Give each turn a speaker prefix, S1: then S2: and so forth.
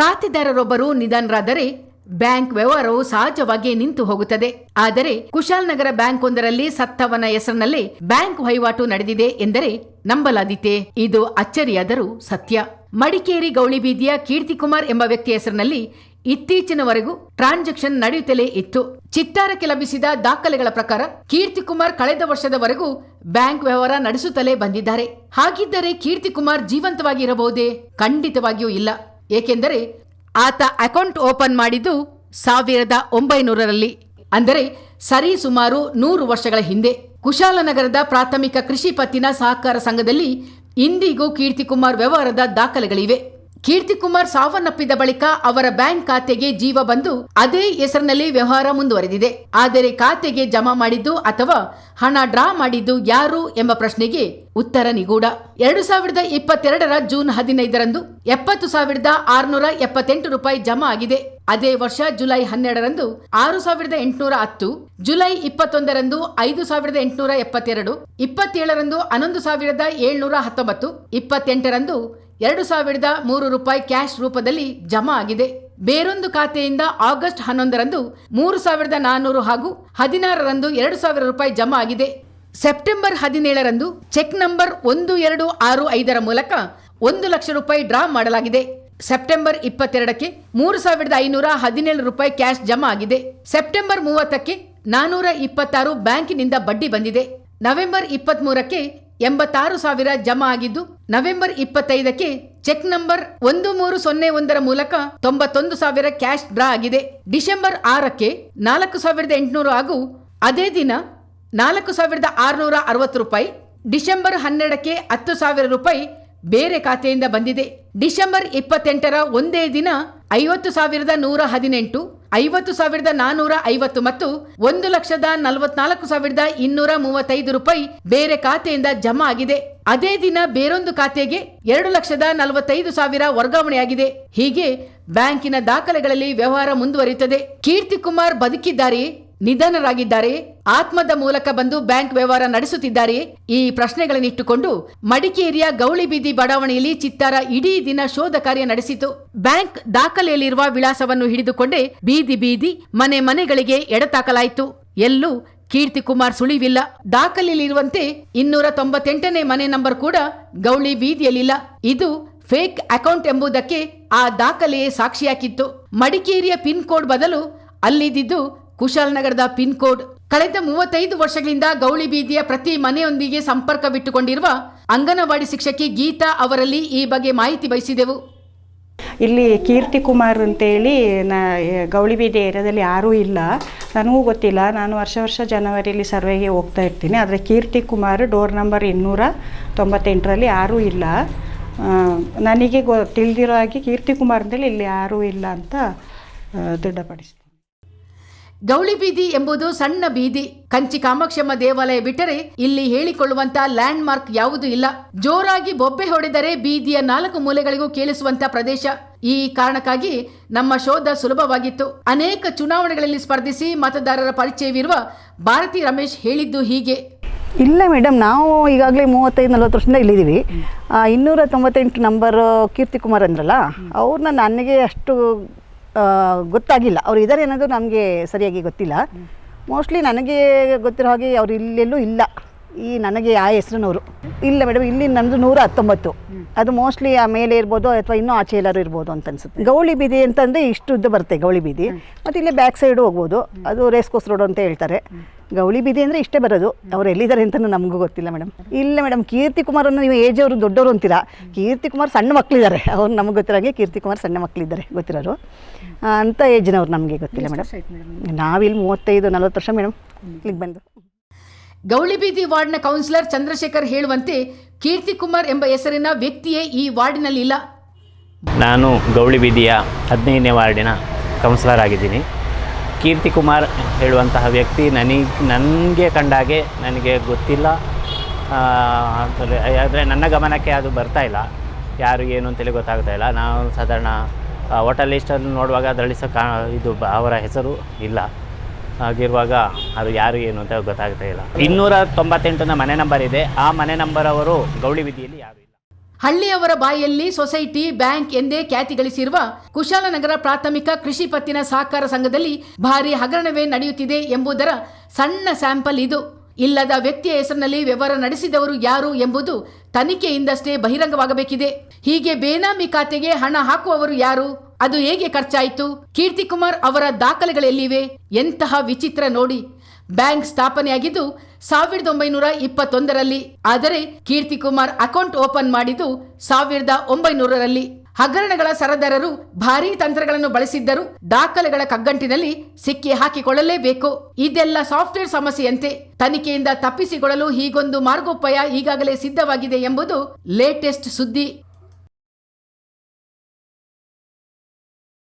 S1: ಖಾತೆದಾರರೊಬ್ಬರು ನಿಧನರಾದರೆ bank ವ್ಯವಹಾರವು ಸಹಜವಾಗಿ ನಿಂತು ಹೋಗುತ್ತದೆ. ಆದರೆ ಕುಶಾಲನಗರ ಬ್ಯಾಂಕ್ ಒಂದರಲ್ಲಿ ಸತ್ತವನ ಹೆಸರಿನಲ್ಲಿ ಬ್ಯಾಂಕ್ ವಹಿವಾಟು ನಡೆದಿದೆ ಎಂದರೆ ನಂಬಲಾದೀತೆ. ಇದು ಅಚ್ಚರಿಯಾದರೂ ಸತ್ಯ. ಮಡಿಕೇರಿ ಗೌಳಿಬೀದಿಯ ಕೀರ್ತಿಕುಮಾರ್ ಎಂಬ ವ್ಯಕ್ತಿ ಹೆಸರಿನಲ್ಲಿ ಇತ್ತೀಚಿನವರೆಗೂ ಟ್ರಾನ್ಸಾಕ್ಷನ್ ನಡೆಯುತ್ತಲೇ ಇತ್ತು. ಚಿತ್ತಾರಕ್ಕೆ ಲಭಿಸಿದ ದಾಖಲೆಗಳ ಪ್ರಕಾರ ಕೀರ್ತಿಕುಮಾರ್ ಕಳೆದ ವರ್ಷದವರೆಗೂ ಬ್ಯಾಂಕ್ ವ್ಯವಹಾರ ನಡೆಸುತ್ತಲೇ ಬಂದಿದ್ದಾರೆ. ಹಾಗಿದ್ದರೆ ಕೀರ್ತಿಕುಮಾರ್ ಜೀವಂತವಾಗಿ ಇರಬಹುದೇ ಖಂಡಿತವಾಗಿಯೂ ಇಲ್ಲ. ಏಕೆಂದರೆ ಆತ ಅಕೌಂಟ್ ಓಪನ್ ಮಾಡಿದ್ದು ಸಾವಿರದ ಒಂಬೈನೂರರಲ್ಲಿ, ಅಂದರೆ ಸರಿ ಸುಮಾರು ನೂರು ವರ್ಷಗಳ ಹಿಂದೆ. ಕುಶಾಲನಗರದ ಪ್ರಾಥಮಿಕ ಕೃಷಿ ಪತ್ತಿನ ಸಹಕಾರ ಸಂಘದಲ್ಲಿ ಇಂದಿಗೂ ಕೀರ್ತಿಕುಮಾರ್ ವ್ಯವಹಾರದ ದಾಖಲೆಗಳಿವೆ. ಕೀರ್ತಿಕುಮಾರ್ ಸಾವನ್ನಪ್ಪಿದ ಬಳಿಕ ಅವರ ಬ್ಯಾಂಕ್ ಖಾತೆಗೆ ಜೀವ ಬಂದು ಅದೇ ಹೆಸರಿನಲ್ಲಿ ವ್ಯವಹಾರ ಮುಂದುವರೆದಿದೆ. ಆದರೆ ಖಾತೆಗೆ ಜಮಾ ಮಾಡಿದ್ದು ಅಥವಾ ಹಣ ಡ್ರಾ ಮಾಡಿದ್ದು ಯಾರು ಎಂಬ ಪ್ರಶ್ನೆಗೆ ಉತ್ತರ ನಿಗೂಢ. ಎರಡು ಸಾವಿರದ ಇಪ್ಪತ್ತೆರಡರ ಜೂನ್ ಹದಿನೈದರಂದು ಎಪ್ಪತ್ತು ಸಾವಿರದ ಆರುನೂರ ಎಪ್ಪತ್ತೆಂಟು ರೂಪಾಯಿ ಜಮಾ ಆಗಿದೆ. ಅದೇ ವರ್ಷ ಜುಲೈ ಹನ್ನೆರಡರಂದು ಆರು ಸಾವಿರದ ಎಂಟುನೂರ ಹತ್ತು, ಜುಲೈ ಇಪ್ಪತ್ತೊಂದರಂದು ಐದು ಸಾವಿರದ ಎಂಟುನೂರ ಎಪ್ಪತ್ತೆರಡು, ಇಪ್ಪತ್ತೇಳರಂದು ಹನ್ನೊಂದು ಸಾವಿರದ ಏಳ್ನೂರ ಹತ್ತೊಂಬತ್ತು, ಇಪ್ಪತ್ತೆಂಟರಂದು ಎರಡು ಸಾವಿರದ ಮೂರು ರೂಪಾಯಿ ಕ್ಯಾಶ್ ರೂಪದಲ್ಲಿ ಜಮಾ ಆಗಿದೆ. ಬೇರೊಂದು ಖಾತೆಯಿಂದ ಆಗಸ್ಟ್ ಹನ್ನೊಂದರಂದು ಮೂರು ಸಾವಿರದ ನಾನ್ನೂರು ಹಾಗೂ ಹದಿನಾರರಂದು ಎರಡು ಸಾವಿರ ರೂಪಾಯಿ ಜಮಾ ಆಗಿದೆ. ಸೆಪ್ಟೆಂಬರ್ ಹದಿನೇಳರಂದು ಚೆಕ್ ನಂಬರ್ ಒಂದು ಎರಡು ಆರು ಐದರ ಮೂಲಕ ಒಂದು ಲಕ್ಷ ರೂಪಾಯಿ ಡ್ರಾ ಮಾಡಲಾಗಿದೆ. ಸೆಪ್ಟೆಂಬರ್ ಇಪ್ಪತ್ತೆರಡಕ್ಕೆ ಮೂರು ಸಾವಿರದ ಐನೂರ ಹದಿನೇಳು ರೂಪಾಯಿ ಕ್ಯಾಶ್ ಜಮಾ ಆಗಿದೆ. ಸೆಪ್ಟೆಂಬರ್ ಮೂವತ್ತಕ್ಕೆ ನಾನೂರ ಇಪ್ಪತ್ತಾರು ಬ್ಯಾಂಕಿನಿಂದ ಬಡ್ಡಿ ಬಂದಿದೆ. ನವೆಂಬರ್ ಇಪ್ಪತ್ಮೂರಕ್ಕೆ ಎಂಬತ್ತಾರು ಸಾವಿರ ಜಮಾ ಆಗಿದ್ದು ನವೆಂಬರ್ ಇಪ್ಪತ್ತೈದಕ್ಕೆ ಚೆಕ್ ನಂಬರ್ ಒಂದು ಮೂರು ಸೊನ್ನೆ ಒಂದರ ಮೂಲಕ ತೊಂಬತ್ತೊಂದು ಸಾವಿರ ಕ್ಯಾಶ್ ಡ್ರಾ ಆಗಿದೆ. ಡಿಸೆಂಬರ್ ಆರಕ್ಕೆ ನಾಲ್ಕು ಸಾವಿರದ ಎಂಟುನೂರು ಹಾಗೂ ಅದೇ ದಿನ ನಾಲ್ಕು ಸಾವಿರದ ಆರುನೂರ ಅರವತ್ತು ರೂಪಾಯಿ, ಡಿಸೆಂಬರ್ ಹನ್ನೆರಡಕ್ಕೆ ಹತ್ತು ಸಾವಿರ ರೂಪಾಯಿ ಬೇರೆ ಖಾತೆಯಿಂದ ಬಂದಿದೆ. ಡಿಸೆಂಬರ್ ಇಪ್ಪತ್ತೆಂಟರ ಒಂದೇ ದಿನ ಐವತ್ತು ಸಾವಿರದ ನೂರ ಹದಿನೆಂಟು, ಐವತ್ತು ಸಾವಿರದ ನಾನೂರ ಐವತ್ತು ಮತ್ತು ಒಂದು ಲಕ್ಷದ ನಲವತ್ನಾಲ್ಕು ಸಾವಿರದ ಇನ್ನೂರ ಮೂವತ್ತೈದು ರೂಪಾಯಿ ಬೇರೆ ಖಾತೆಯಿಂದ ಜಮಾ ಆಗಿದೆ. ಅದೇ ದಿನ ಬೇರೊಂದು ಖಾತೆಗೆ ಎರಡು ಲಕ್ಷದ ನಲವತ್ತೈದು ಸಾವಿರ ವರ್ಗಾವಣೆಯಾಗಿದೆ. ಹೀಗೆ ಬ್ಯಾಂಕಿನ ದಾಖಲೆಗಳಲ್ಲಿ ವ್ಯವಹಾರ ಮುಂದುವರಿಯುತ್ತದೆ. ಕೀರ್ತಿಕುಮಾರ್ ಬದುಕಿದ್ದಾರೆಯೇ? ನಿಧನರಾಗಿದ್ದಾರೆ. ಆತ್ಮದ ಮೂಲಕ ಬಂದು ಬ್ಯಾಂಕ್ ವ್ಯವಹಾರ ನಡೆಸುತ್ತಿದ್ದಾರೆ. ಈ ಪ್ರಶ್ನೆಗಳನ್ನಿಟ್ಟುಕೊಂಡು ಮಡಿಕೇರಿಯ ಗೌಳಿಬೀದಿ ಬಡಾವಣೆಯಲ್ಲಿ ಚಿತ್ತಾರ ಇಡೀ ದಿನ ಶೋಧ ಕಾರ್ಯ ನಡೆಸಿತು. ಬ್ಯಾಂಕ್ ದಾಖಲೆಯಲ್ಲಿರುವ ವಿಳಾಸವನ್ನು ಹಿಡಿದುಕೊಂಡೇ ಬೀದಿ ಬೀದಿ ಮನೆ ಮನೆಗಳಿಗೆ ಎಡತಾಕಲಾಯಿತು. ಎಲ್ಲೂ ಕೀರ್ತಿ ಕುಮಾರ್ ಸುಳಿವಿಲ್ಲ. ದಾಖಲೆಯಲ್ಲಿರುವಂತೆ ಇನ್ನೂರ ತೊಂಬತ್ತೆಂಟನೇ ಮನೆ ನಂಬರ್ ಕೂಡ ಗೌಳಿ ಬೀದಿಯಲ್ಲಿಲ್ಲ. ಇದು ಫೇಕ್ ಅಕೌಂಟ್ ಎಂಬುದಕ್ಕೆ ಆ ದಾಖಲೆಯೇ ಸಾಕ್ಷಿಯಾಗಿತ್ತು. ಮಡಿಕೇರಿಯ ಪಿನ್ ಕೋಡ್ ಬದಲು ಅಲ್ಲಿದ್ದಿದ್ದು ಕುಶಾಲನಗರದ ಪಿನ್ ಕೋಡ್ ಕಳೆದ ಮೂವತ್ತೈದು ವರ್ಷಗಳಿಂದ ಗೌಳಿ ಬೀದಿಯ ಪ್ರತಿ ಮನೆಯೊಂದಿಗೆ ಸಂಪರ್ಕವಿಟ್ಟುಕೊಂಡಿರುವ ಅಂಗನವಾಡಿ ಶಿಕ್ಷಕಿ ಗೀತಾ ಅವರಲ್ಲಿ ಈ ಬಗ್ಗೆ ಮಾಹಿತಿ ಬಯಸಿದೆವು.
S2: ಇಲ್ಲಿ ಕೀರ್ತಿ ಕುಮಾರ್ ಅಂತೇಳಿ ನಾ ಗೌಳಿಬೀದಿ ಏರಿಯಾದಲ್ಲಿ ಯಾರೂ ಇಲ್ಲ. ನನಗೂ ಗೊತ್ತಿಲ್ಲ. ನಾನು ವರ್ಷ ವರ್ಷ ಜನವರಿಯಲ್ಲಿ ಸರ್ವೆಗೆ ಹೋಗ್ತಾ ಇರ್ತೀನಿ. ಆದರೆ ಕೀರ್ತಿ ಕುಮಾರ್ ಡೋರ್ ನಂಬರ್ ಇನ್ನೂರ ತೊಂಬತ್ತೆಂಟರಲ್ಲಿ ಯಾರೂ ಇಲ್ಲ. ನನಗೆ ಗೊ ತಿಳಿದಿರೋ ಹಾಗೆ ಕೀರ್ತಿ ಕುಮಾರ್ ಅಂತೇಳಿ ಇಲ್ಲಿ ಯಾರೂ ಇಲ್ಲ ಅಂತ ಆ, ದೃಢಪಡಿಸ್ತೀನಿ
S1: ಗೌಳಿಬೀದಿ ಎಂಬುದು ಸಣ್ಣ ಬೀದಿ. ಕಂಚಿ ಕಾಮಾಕ್ಷಮ್ಮ ದೇವಾಲಯ ಬಿಟ್ಟರೆ ಇಲ್ಲಿ ಹೇಳಿಕೊಳ್ಳುವಂತ ಲ್ಯಾಂಡ್ ಮಾರ್ಕ್ ಯಾವುದೂ ಇಲ್ಲ. ಜೋರಾಗಿ ಬೊಬ್ಬೆ ಹೊಡೆದರೆ ಬೀದಿಯ ನಾಲ್ಕು ಮೂಲೆಗಳಿಗೂ ಕೇಳಿಸುವಂತ ಪ್ರದೇಶ. ಈ ಕಾರಣಕ್ಕಾಗಿ ನಮ್ಮ ಶೋಧ ಸುಲಭವಾಗಿತ್ತು. ಅನೇಕ ಚುನಾವಣೆಗಳಲ್ಲಿ ಸ್ಪರ್ಧಿಸಿ ಮತದಾರರ ಪರಿಚಯವಿರುವ ಭಾರತಿ ರಮೇಶ್ ಹೇಳಿದ್ದು ಹೀಗೆ.
S3: ಇಲ್ಲ ಮೇಡಮ್ ನಾವು ಈಗಾಗಲೇ ಮೂವತ್ತೈದು ನಲ್ವತ್ತು ವರ್ಷದಿಂದ ಇಲ್ಲಿದ್ದೀವಿ. ಇನ್ನೂರ ತೊಂಬತ್ತೆಂಟು ನಂಬರ್ ಕೀರ್ತಿ ಕುಮಾರ್ ಅಂದ್ರಲ್ಲ ಅವ್ರನ್ನ ನನಗೆ ಅಷ್ಟು ಗೊತ್ತಾಗಿಲ್ಲ. ಅವ್ರು ಇದ್ದಾರೆ ಅನ್ನೋದು ನಮಗೆ ಸರಿಯಾಗಿ ಗೊತ್ತಿಲ್ಲ. ಮೋಸ್ಟ್ಲಿ ನನಗೆ ಗೊತ್ತಿರೋ ಹಾಗೆ ಅವ್ರು ಇಲ್ಲೆಲ್ಲೂ ಇಲ್ಲ. ಈ ನನಗೆ ಆ ಹೆಸರಿನವರು. ಇಲ್ಲ ಮೇಡಮ್ ಇಲ್ಲಿ ನನ್ನದು ನೂರ ಹತ್ತೊಂಬತ್ತು. ಅದು ಮೋಸ್ಟ್ಲಿ ಆ ಮೇಲೆ ಇರ್ಬೋದು ಅಥವಾ ಇನ್ನೂ ಆಚೆ ಎಲ್ಲರೂ ಇರ್ಬೋದು ಅಂತ ಅನ್ಸುತ್ತೆ. ಗೌಳಿ ಬೀದಿ ಅಂತಂದರೆ ಇಷ್ಟು ಉದ್ದ ಬರುತ್ತೆ ಗೌಳಿ ಬೀದಿ. ಮತ್ತು ಇಲ್ಲೇ ಬ್ಯಾಕ್ ಸೈಡು ಹೋಗ್ಬೋದು. ಅದು ರೇಸ್ ಕೋಸ್ ರೋಡ್ ಅಂತ ಹೇಳ್ತಾರೆ. ಗೌಳಿ ಬೀದಿ ಅಂದರೆ ಇಷ್ಟೇ ಬರೋದು. ಅವ್ರು ಎಲ್ಲಿದ್ದಾರೆ ಅಂತಲೂ ನಮಗೂ ಗೊತ್ತಿಲ್ಲ ಮೇಡಮ್. ಇಲ್ಲ ಮೇಡಮ್ ಕೀರ್ತಿ ಅನ್ನೋ ನೀವು ಏಜ್ ಅವರು ದೊಡ್ಡವರು ಅಂತೀರಾ? ಕೀರ್ತಿ ಕುಮಾರ್ ಸಣ್ಣ ಮಕ್ಕಳಿದ್ದಾರೆ ಅವ್ರು ನಮಗೆ ಗೊತ್ತಿರೋಂಗೆ ಕೀರ್ತಿ ಕುಮಾರ್ ಸಣ್ಣ ಮಕ್ಕಳಿದ್ದಾರೆ ಗೊತ್ತಿರೋರು. ಅಂತ ಅಂಥ ಏಜ್ನವ್ರು ನಮಗೆ ಗೊತ್ತಿಲ್ಲ ಮೇಡಮ್. ನಾವಿಲ್ಲಿ ಮೂವತ್ತೈದು ನಲ್ವತ್ತು ವರ್ಷ ಮೇಡಮ್. ಇಲ್ಲಿಗೆ ಬಂದು.
S1: ಗೌಳಿಬೀದಿ ವಾರ್ಡ್ನ ಕೌನ್ಸಿಲರ್ ಚಂದ್ರಶೇಖರ್ ಹೇಳುವಂತೆ ಕೀರ್ತಿ ಕುಮಾರ್ ಎಂಬ ಹೆಸರಿನ ವ್ಯಕ್ತಿಯೇ ಈ ವಾರ್ಡಿನಲ್ಲಿ ಇಲ್ಲ
S4: ನಾನು ಗೌಳಿ ಬೀದಿಯ ಹದಿನೈದನೇ ವಾರ್ಡಿನ ಕೌನ್ಸಿಲರ್ ಆಗಿದ್ದೀನಿ. ಕೀರ್ತಿ ಕುಮಾರ್ ಹೇಳುವಂತಹ ವ್ಯಕ್ತಿ ನನಗೆ ನನಗೆ ಕಂಡಾಗೆ ನನಗೆ ಗೊತ್ತಿಲ್ಲ. ಆದರೆ ನನ್ನ ಗಮನಕ್ಕೆ ಅದು ಬರ್ತಾ ಇಲ್ಲ. ಯಾರು ಏನು ಅಂತೇಳಿ ಗೊತ್ತಾಗ್ತಾ ಇಲ್ಲ. ನಾವು ಸಾಧಾರಣ ಹೋಟೆಲ್ ಲಿಸ್ಟನ್ನು ನೋಡುವಾಗ ಅದರಲ್ಲಿ ಸಹ ಕಾ, ಇದು ಅವರ ಹೆಸರು ಇಲ್ಲ. ಹಾಗಿರುವಾಗ ಅದು ಯಾರು ಏನು ಅಂತ ಗೊತ್ತಾಗ್ತಾ ಇಲ್ಲ. ಇನ್ನೂರ ತೊಂಬತ್ತೆಂಟನ ಮನೆ ನಂಬರ್ ಇದೆ. ಆ ಮನೆ ನಂಬರ್ ಅವರು ಗೌಳಿ ವಿಧಿಯಲ್ಲಿ ಯಾರು
S1: ಹಳ್ಳಿಯವರ ಬಾಯಲ್ಲಿ ಸೊಸೈಟಿ, ಬ್ಯಾಂಕ್ ಎಂದೇ ಖ್ಯಾತಿ ಗಳಿಸಿರುವ ಕುಶಾಲನಗರ ಪ್ರಾಥಮಿಕ ಕೃಷಿ ಪತ್ತಿನ ಸಹಕಾರ ಸಂಘದಲ್ಲಿ ಭಾರಿ ಹಗರಣವೇ ನಡೆಯುತ್ತಿದೆ ಎಂಬುದರ ಸಣ್ಣ ಸ್ಯಾಂಪಲ್ ಇದು. ಇಲ್ಲದ ವ್ಯಕ್ತಿಯ ಹೆಸರಿನಲ್ಲಿ ವ್ಯವಹಾರ ನಡೆಸಿದವರು ಯಾರು ಎಂಬುದು ತನಿಖೆಯಿಂದಷ್ಟೇ ಬಹಿರಂಗವಾಗಬೇಕಿದೆ. ಹೀಗೆ ಬೇನಾಮಿ ಖಾತೆಗೆ ಹಣ ಹಾಕುವವರು ಯಾರು? ಅದು ಹೇಗೆ ಖರ್ಚಾಯಿತು? ಕೀರ್ತಿಕುಮಾರ್ ಅವರ ದಾಖಲೆಗಳೆಲ್ಲಿವೆ ಎಂತಹ ವಿಚಿತ್ರ ನೋಡಿ. ಬ್ಯಾಂಕ್ ಸ್ಥಾಪನೆಯಾಗಿದ್ದು ಸಾವಿರದ ಒಂಬೈನೂರ ಇಪ್ಪತ್ತೊಂದರಲ್ಲಿ. ಆದರೆ ಕೀರ್ತಿಕುಮಾರ್ ಅಕೌಂಟ್ ಓಪನ್ ಮಾಡಿದ್ದು ಸಾವಿರದ ಒಂಬೈನೂರರಲ್ಲಿ. ಹಗರಣಗಳ ಸರದಾರರು ಭಾರೀ ತಂತ್ರಗಳನ್ನು ಬಳಸಿದ್ದರು ದಾಖಲೆಗಳ ಕಗ್ಗಂಟಿನಲ್ಲಿ ಸಿಕ್ಕಿ ಹಾಕಿಕೊಳ್ಳಲೇಬೇಕು. ಇದೆಲ್ಲ ಸಾಫ್ಟ್ವೇರ್ ಸಮಸ್ಯೆಯಂತೆ. ತನಿಖೆಯಿಂದ ತಪ್ಪಿಸಿಕೊಳ್ಳಲು ಹೀಗೊಂದು ಮಾರ್ಗೋಪಾಯ ಈಗಾಗಲೇ ಸಿದ್ಧವಾಗಿದೆ ಎಂಬುದು ಲೇಟೆಸ್ಟ್ ಸುದ್ದಿ.